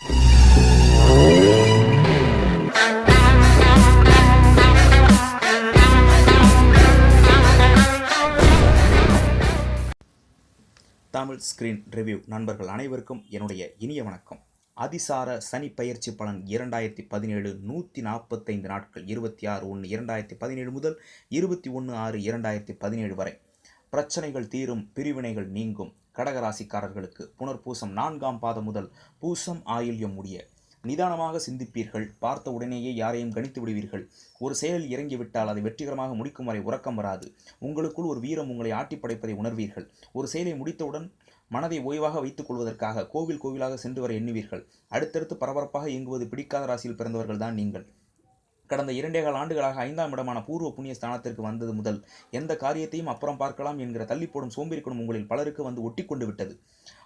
Tamil screen review நண்பர்கள் அனைவருக்கும் என்னுடைய இனிய வணக்கம். அதிசார சனி பயிற்சி பலன் இரண்டாயிரத்தி பதினேழு நூற்றி நாற்பத்தைந்து நாட்கள் இருபத்தி ஆறு ஒன்று இரண்டாயிரத்தி பதினேழு முதல் இருபத்தி ஒன்று ஆறு இரண்டாயிரத்தி பதினேழு வரை. பிரச்சனைகள் தீரும் பிரிவினைகள் நீங்கும். கடகராசிக்காரர்களுக்கு புனர்பூசம் நான்காம் பாதம் முதல் பூசம் ஆயில்யம் முடிய. நிதானமாக சிந்திப்பீர்கள். பார்த்த உடனேயே யாரையும் கணித்து விடுவீர்கள். ஒரு செயலில் இறங்கிவிட்டால் அதை வெற்றிகரமாக முடிக்கும் வரை உறக்கம் வராது. உங்களுக்குள் ஒரு வீரம் உங்களை ஆட்டி படைப்பதை உணர்வீர்கள். ஒரு செயலை முடித்தவுடன் மனதை ஓய்வாக வைத்துக் கொள்வதற்காக கோவில் கோவிலாக சென்று வர எண்ணுவீர்கள். அடுத்தடுத்து பரபரப்பாக இயங்குவது பிடிக்காத ராசியில் பிறந்தவர்கள் தான் நீங்கள். கடந்த இரண்டே கால ஆண்டுகளாக ஐந்தாம் இடமான பூர்வ புண்ணிய ஸ்தானத்திற்கு வந்தது முதல் எந்த காரியத்தையும் அப்புறம் பார்க்கலாம் என்கிற தள்ளிப்போடும் போடும் உங்களில் பலருக்கு வந்து ஒட்டி கொண்டு விட்டது.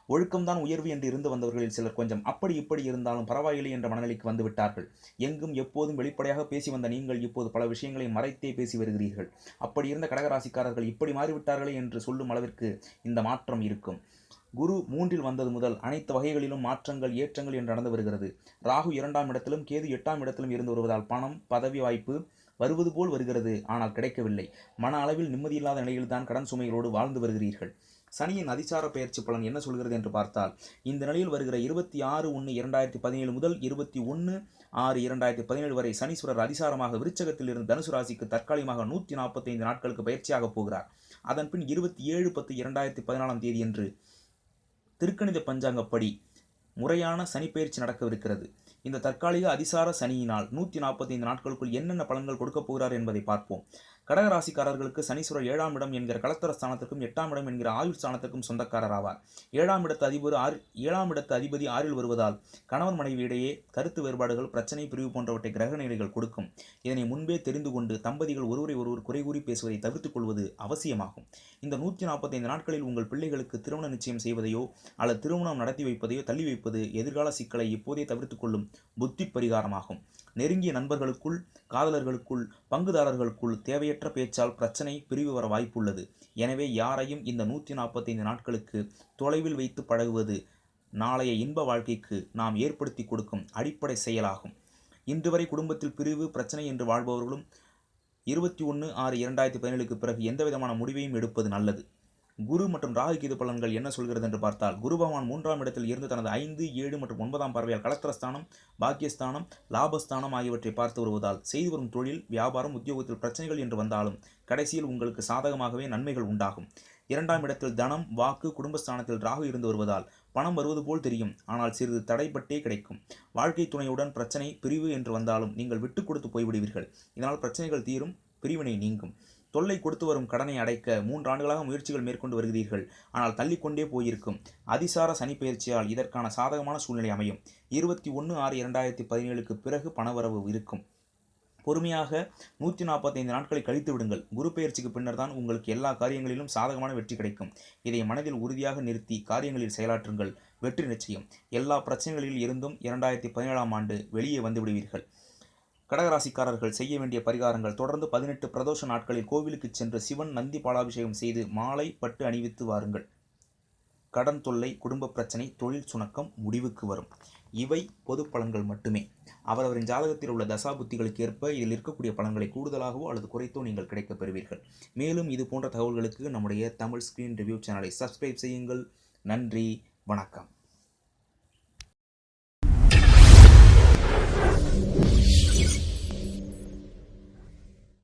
ஒழுக்கம்தான் உயர்வு என்று இருந்து வந்தவர்களில் சிலர் கொஞ்சம் அப்படி இப்படி இருந்தாலும் பரவாயில்லை என்ற மனநிலைக்கு வந்து விட்டார்கள். எங்கும் எப்போதும் வெளிப்படையாக பேசி வந்த நீங்கள் இப்போது பல விஷயங்களை மறைத்தே பேசி வருகிறீர்கள். அப்படி இருந்த கடகராசிக்காரர்கள் இப்படி மாறிவிட்டார்களே என்று சொல்லும் அளவிற்கு இந்த மாற்றம் இருக்கும். குரு மூன்றில் வந்தது முதல் அனைத்து வகைகளிலும் மாற்றங்கள் ஏற்றங்கள் என்று நடந்து வருகிறது. ராகு இரண்டாம் இடத்திலும் கேது எட்டாம் இடத்திலும் இருந்து வருவதால் பணம் பதவி வாய்ப்பு வருவது போல் வருகிறது. ஆனால் கிடைக்கவில்லை. மன அளவில் நிம்மதியில்லாத நிலையில்தான் கடன் சுமைகளோடு வாழ்ந்து வருகிறீர்கள். சனியின் அதிசார பயிற்சி பலன் என்ன சொல்கிறது என்று பார்த்தால் இந்த நிலையில் வருகிற இருபத்தி ஆறு ஒன்று இரண்டாயிரத்தி பதினேழு முதல் இருபத்தி ஒன்று ஆறு இரண்டாயிரத்தி பதினேழு வரை சனீஸ்வரர் அதிசாரமாக விருச்சகத்தில் இருந்து தனுசு ராசிக்கு தற்காலிகமாக நூற்றி நாற்பத்தைந்து நாட்களுக்கு பயிற்சியாக போகிறார். அதன் பின் இருபத்தி ஏழு பத்து இரண்டாயிரத்தி பதினாலாம் தேதி என்று திருக்கணித பஞ்சாங்கப்படி முறையான சனிப்பெயர்ச்சி நடக்கவிருக்கிறது. இந்த தற்காலிக அதிசார சனியினால் நூற்றி நாற்பத்தைந்து நாட்களுக்குள் என்னென்ன பலன்கள் கொடுக்கப் போகிறார் என்பதை பார்ப்போம். கடகராசிக்காரர்களுக்கு சனீஸ்வரர் ஏழாம் இடம் என்கிற கலத்தர ஸ்தானத்திற்கும் எட்டாம் இடம் என்கிற ஆயுள் ஸ்தானத்திற்கும் சொந்தக்காரர் ஆவார் ஏழாம் இடத்து அதிபர் ஆறு ஏழாம் இடத்து அதிபதி ஆறில் வருவதால் கணவன் மனைவி இடையே கருத்து வேறுபாடுகள் பிரச்சனை பிரிவு போன்றவற்றை கிரக நிலைகள் கொடுக்கும். இதனை முன்பே தெரிந்து கொண்டு தம்பதிகள் ஒருவரை ஒருவர் குறை கூறி பேசுவதை தவிர்த்துக் கொள்வது அவசியமாகும். இந்த நூற்றி நாற்பத்தைந்து நாட்களில் உங்கள் பிள்ளைகளுக்கு திருமண நிச்சயம் செய்வதையோ அல்லது திருமணம் நடத்தி வைப்பதையோ தள்ளி வைப்பது எதிர்கால சிக்கலை இப்போதே தவிர்த்துக் கொள்ளும் புத்தி பரிகாரமாகும். நெருங்கிய நண்பர்களுக்குள் காதலர்களுக்குள் பங்குதாரர்களுக்குள் தேவையற்ற பேச்சால் பிரச்சனை பிரிவு வர வாய்ப்புள்ளது. எனவே யாரையும் இந்த நூற்றி நாற்பத்தைந்து நாட்களுக்கு தொலைவில் வைத்து பழகுவது நாளைய இன்ப வாழ்க்கைக்கு நாம் ஏற்படுத்தி கொடுக்கும் அடிப்படை செயலாகும். இன்று வரை குடும்பத்தில் பிரிவு பிரச்சனை என்று வாழ்பவர்களும் இருபத்தி ஒன்று ஆறு இரண்டாயிரத்தி பதினேழுக்கு பிறகு எந்தவிதமான முடிவையும் எடுப்பது நல்லது. குரு மற்றும் ராகு கேது பலன்கள் என்ன சொல்கிறது என்று பார்த்தால் குரு பகவான் மூன்றாம் இடத்தில் இருந்து தனது ஐந்து ஏழு மற்றும் ஒன்பதாம் பார்வையால் கலத்திரஸ்தானம் பாக்கியஸ்தானம் லாபஸ்தானம் ஆகியவற்றை பார்த்து வருவதால் செய்து வரும் தொழில் வியாபாரம் உத்தியோகத்தில் பிரச்சனைகள் என்று வந்தாலும் கடைசியில் உங்களுக்கு சாதகமாகவே நன்மைகள் உண்டாகும். இரண்டாம் இடத்தில் தனம் வாக்கு குடும்பஸ்தானத்தில் ராகு இருந்து வருவதால் பணம் வருவது போல் தெரியும். ஆனால் சிறிது தடைப்பட்டே கிடைக்கும். வாழ்க்கை துணையுடன் பிரச்சனை பிரிவு என்று வந்தாலும் நீங்கள் விட்டு கொடுத்து போய்விடுவீர்கள். இதனால் பிரச்சனைகள் தீரும் பிரிவினை நீங்கும். தொல்லை கொடுத்து வரும் கடனை அடைக்க மூன்று ஆண்டுகளாக முயற்சிகள் மேற்கொண்டு வருகிறீர்கள். ஆனால் தள்ளிக்கொண்டே போயிருக்கும். அதிசார சனிப்பெயர்ச்சியால் இதற்கான சாதகமான சூழ்நிலை அமையும். இருபத்தி ஒன்று ஆறு இரண்டாயிரத்தி பதினேழுக்கு பிறகு பணவரவு இருக்கும். பொறுமையாக நூற்றி நாற்பத்தைந்து நாட்களை கழித்து விடுங்கள். குரு பயிற்சிக்கு பின்னர் தான் உங்களுக்கு எல்லா காரியங்களிலும் சாதகமான வெற்றி கிடைக்கும். இதை மனதில் உறுதியாக நிறுத்தி காரியங்களில் செயலாற்றுங்கள். வெற்றி நிச்சயம். எல்லா பிரச்சனைகளில் இருந்தும் இரண்டாயிரத்தி பதினேழாம் ஆண்டு வெளியே வந்து விடுவீர்கள். கடகராசிக்காரர்கள் செய்ய வேண்டிய பரிகாரங்கள் தொடர்ந்து பதினெட்டு பிரதோஷ நாட்களில் கோவிலுக்கு சென்று சிவன் நந்தி பாலாபிஷேகம் செய்து மாலை பட்டு அணிவித்து வாருங்கள். கடன் தொல்லை குடும்ப பிரச்சனை தொழில் சுணக்கம் முடிவுக்கு வரும். இவை பொது பலன்கள் மட்டுமே. அவரவரின் ஜாதகத்தில் உள்ள தசாபுத்திகளுக்கு ஏற்ப இதில் இருக்கக்கூடிய பலன்களை கூடுதலாகவோ அல்லது குறைத்தோ நீங்கள் கிடைக்கப் பெறுவீர்கள். மேலும் இது போன்ற தகவல்களுக்கு நம்முடைய தமிழ் ஸ்கிரீன் ரிவ்யூ சேனலை சப்ஸ்கிரைப் செய்யுங்கள். நன்றி வணக்கம்.